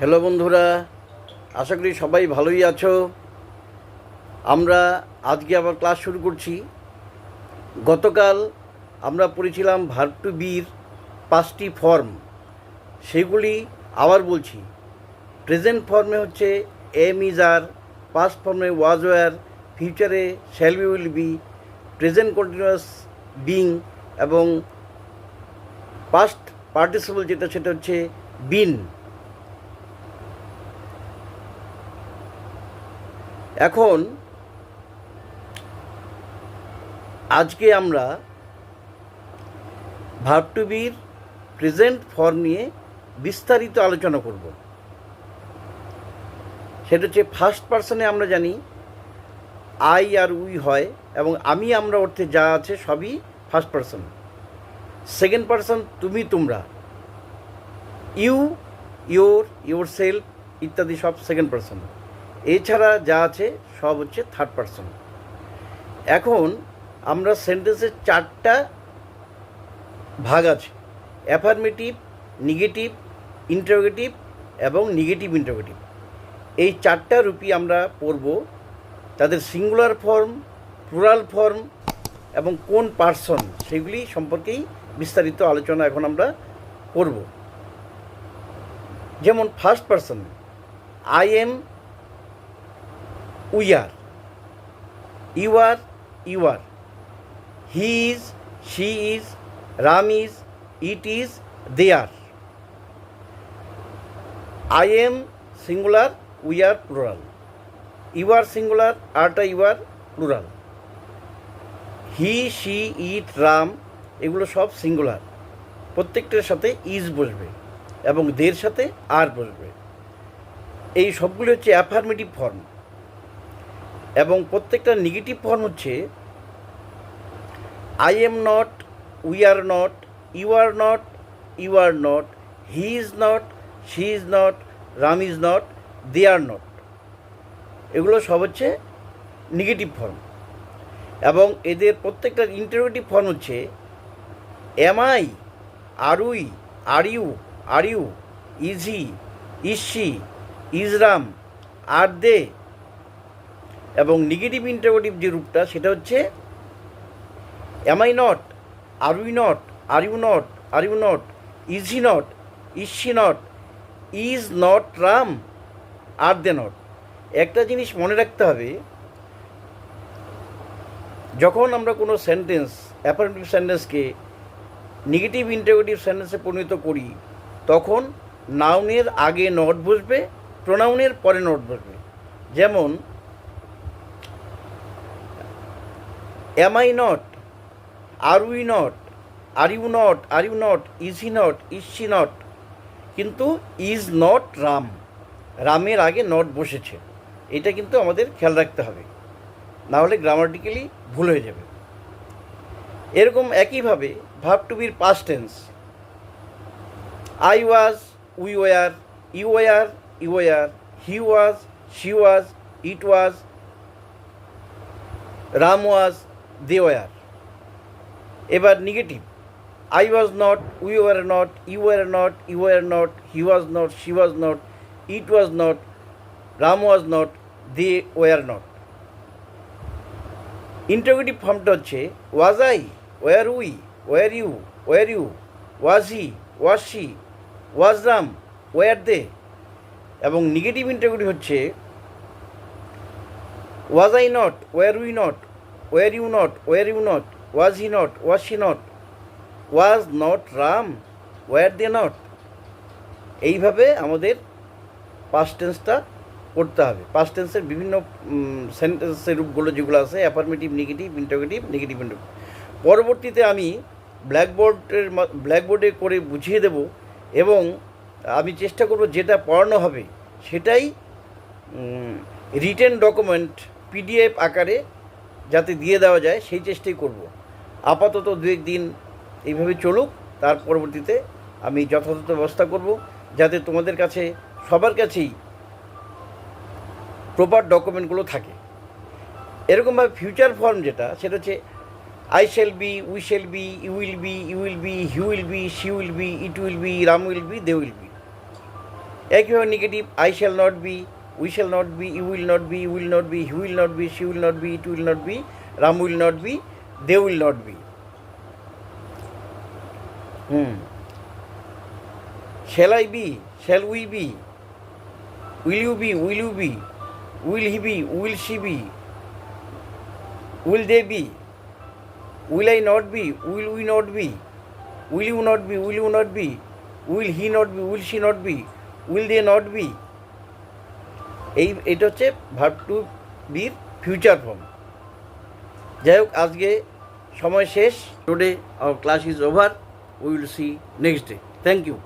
Hello বন্ধুরা, আশা করি সবাই ভালোই আছো। আমরা আজকে আবার ক্লাস শুরু করছি। গতকাল আমরা পড়েছিলাম ভার্ব টু বির পাঁচটি ফর্ম। সেগুলি আবার বলছি। প্রেজেন্ট ফর্মে হচ্ছে এম ইজ আর পাস্ট ফর্মে ওয়াজ ওয়ার, ফিউচারে shall be will be, present continuous being এবং পাস্ট পার্টিসিপল যেটা সেটা হচ্ছে বিন। এখন আজকে আমরা ভার্ব টু বির প্রেজেন্ট ফর্ম নিয়ে বিস্তারিত আলোচনা করব। সেটা হচ্ছে ফার্স্ট পার্সনে আমরা জানি আই আর উই হয় এবং আমি, আমরা অর্থে যা আছে সবই ফার্স্ট পার্সন সেকেন্ড পার্সন তুমি, তোমরা। ইউ ইয়োর ইয়োর সেলফ ইত্যাদি সব সেকেন্ড পার্সন এছাড়া যা আছে, সব হচ্ছে থার্ড পার্সন এখন আমরা সেন্টেন্সের চারটা ভাগ আছে। অ্যাফার্মেটিভ নেগেটিভ ইন্টারোগেটিভ এবং নেগেটিভ ইন্টারোগেটিভ এই চারটা রূপই আমরা পড়ব। তাদের সিঙ্গুলার ফর্ম প্লুরাল ফর্ম এবং কোন পার্সন সেগুলি সম্পর্কেই বিস্তারিত আলোচনা এখন আমরা করব। যেমন first person I am we are you are you are he is, she is, Ram is, it is, they are. I am singular we are plural. You are singular, আরটা you are plural. He, she, it, Ram, এগুলো সব singular. প্রত্যেকটার সাথে is বসবে এবং দের সাথে আর বসবে। এই সবগুলো হচ্ছে অ্যাফার্মেটিভ ফর্ম। এবং প্রত্যেকটা নেগেটিভ ফর্ম হচ্ছে I am not we are not you are not you are not he is not she is not Ram is not they are not এগুলো সব হচ্ছে নেগেটিভ ফর্ম এবং এদের প্রত্যেকটার ইন্টারোগেটিভ ফর্ম হচ্ছে am I are we are you are you is he is she is Ram are they এবং negative interrogative যে রূপটা, সেটা হচ্ছে am I not are we not are you not are you not is he not is she not is not Ram are they not একটা জিনিস মনে রাখতে হবে, যখন আমরা কোনো সেন্টেন্স অ্যাফার্মেটিভ সেন্টেন্সকে নেগেটিভ ইন্টারোগেটিভ সেন্টেন্সে পরিণত করি, তখন নাউনের আগে নট বসবে প্রোনাউনের পরে নট বসবে। যেমন am I not are we not are you not are you not is he not is she not কিন্তু ইজ নট রাম রামের আগে নট বসেছে। এটা কিন্তু আমাদের খেয়াল রাখতে হবে। না হলে গ্রামাটিক্যালি ভুল হয়ে যাবে। এরকম একইভাবে ভাব টু বির past tense I was we were you were you were he was she was it was Ram was they were এবার negative I was not we were not you were not you were not he was not she was not it was not Ram was not they were not interrogative ফর্মটা হচ্ছে was I were we were you were you was he was she was Ram were they এবং negative interrogative হচ্ছে was I not were we not were you not were you not was he not was she not was not Ram were they not এইভাবে আমাদের past টেন্সটা করতে হবে। Past টেন্সের বিভিন্ন সেন্টেন্সের রূপগুলো যেগুলো আছে affirmative negative interrogative negative interrogative পরবর্তীতে আমি ব্ল্যাকবোর্ডের ব্ল্যাকবোর্ডে করে বুঝিয়ে দেব এবং আমি চেষ্টা করব যেটা পড়ানো হবে, সেটাই রিটেন ডকুমেন্ট পিডিএফ আকারে যাতে দিয়ে দেওয়া যায়, সেই চেষ্টাই করব। আপাতত দু একদিন এইভাবে চলুক, তার পরবর্তীতে আমি যথাযথ ব্যবস্থা করব, যাতে তোমাদের কাছে, সবার কাছেই প্রপার ডকুমেন্টগুলো থাকে। এরকমভাবে ফিউচার ফর্ম যেটা, সেটা হচ্ছে I shall be we shall be you be you be he will be she will be it will be Ram will be they will be একইভাবে negative I shall not be we shall not be you will not be you will not be he will not be she will not be it will not be Ram will not be they will not be hmm shall I be shall we be will you be will you be will he be will she be will they be will I not be will we not be will you not be will you not be will he not be will she not be will they not be এই, এটা হচ্ছে verb to বির future form যাই হোক, আজকে সময় শেষ। Today our class is over will see next day thank you